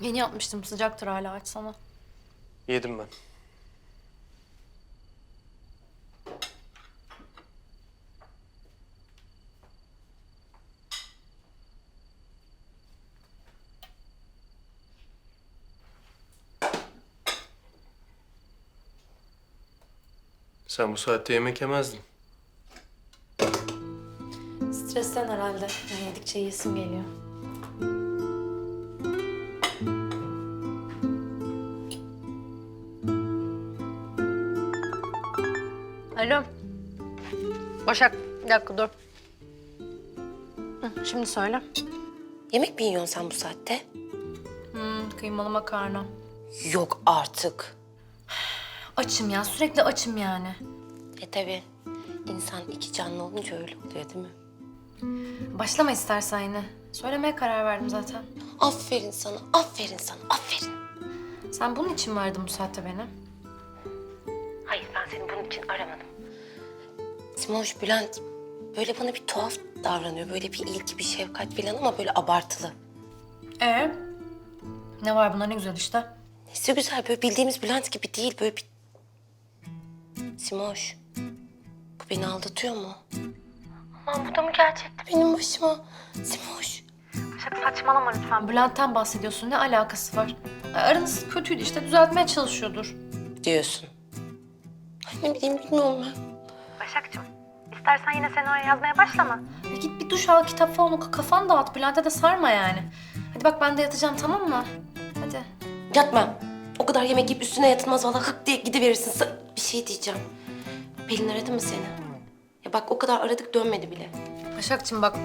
Yeni yapmıştım sıcaktır hala açsana. Yedim ben. Sen bu saatte yemek yemezdin. Stresten herhalde. Yani yedikçe yiyesim geliyor. Alo. Başak bir dakika dur. Hı, şimdi söyle. Yemek mi yiyorsun sen bu saatte? Hmm, kıymalı makarna. Yok artık. Açım ya sürekli açım yani. E tabi. İnsan iki canlı olunca öyle oluyor değil mi? Başlama istersen yine. Söylemeye karar verdim zaten. Aferin sana, aferin sana, aferin. Sen bunun için mi aradın bu saatte beni? Hayır ben seni bunun için aramadım. Simoş, Bülent böyle bana bir tuhaf davranıyor. Böyle bir ilgi, bir şefkat falan ama böyle abartılı. Ee? Ne var bunda ne güzel işte. Nesi güzel böyle bildiğimiz Bülent gibi değil böyle bir... Simoş, bu beni aldatıyor mu? Aman bu da mı gerçekti benim başıma? Simoş. Saçmalama lütfen. Bülent'ten bahsediyorsun. Ne alakası var? Aranız kötüydü işte. Düzeltmeye çalışıyordur. Diyorsun. Ay ne bileyim bilmiyorum ben. Başakçım, istersen yine senaryo yazmaya başlama. Ya git bir duş al, kitap falan oku. Kafanı dağıt. Bülent'e de sarma yani. Hadi bak ben de yatacağım tamam mı? Hadi. Yatma. O kadar yemek yiyip üstüne yatılmaz vallahi hık diye gidiverirsin. Sa- Bir şey diyeceğim. Pelin aradı mı seni? Ya bak o kadar aradık dönmedi bile. Başakçım bak.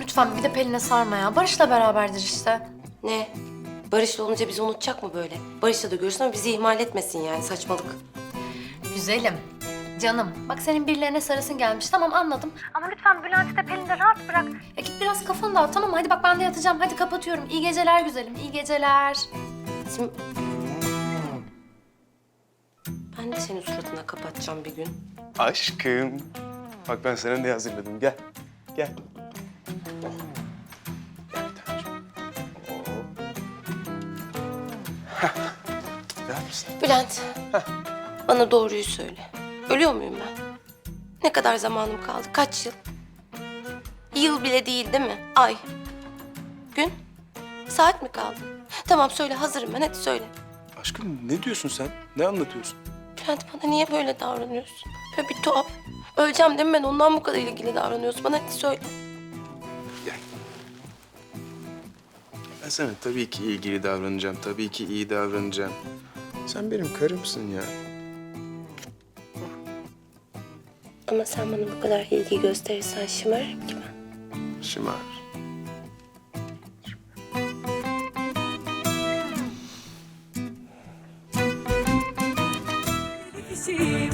Lütfen bir de Pelin'e sarma ya. Barış'la beraberdir işte. Ne? Barış'la olunca bizi unutacak mı böyle? Barış'la da görürsün ama bizi ihmal etmesin yani saçmalık. Güzelim. Canım. Bak senin birilerine sarısın gelmiş. Tamam anladım. Ama lütfen Bülent'i de Pelin'i de rahat bırak. Ya git biraz kafanı dağıt tamam mı? Hadi bak ben de yatacağım. Hadi kapatıyorum. İyi geceler güzelim. İyi geceler. Sim... Ben de senin suratına kapatacağım bir gün. Aşkım. Bak ben sana ne hazırladım. Gel. Gel. Bülent, bana doğruyu söyle. Ölüyor muyum ben? Ne kadar zamanım kaldı? Kaç yıl? Yıl bile değil değil mi? Ay. Gün? Saat mi kaldı? Tamam söyle hazırım ben hadi söyle. Aşkım ne diyorsun sen? Ne anlatıyorsun? Bülent bana niye böyle davranıyorsun? Böyle bir tuhaf. Öleceğim değil mi ben ondan bu kadar ilgili davranıyorsun? Bana hadi söyle. Gel. Ben sana tabii ki ilgili davranacağım. Tabii ki iyi davranacağım. Sen benim karımsın ya. Ama sen bana bu kadar ilgi gösterirsen şımarırım ki ben. Şımar. kişi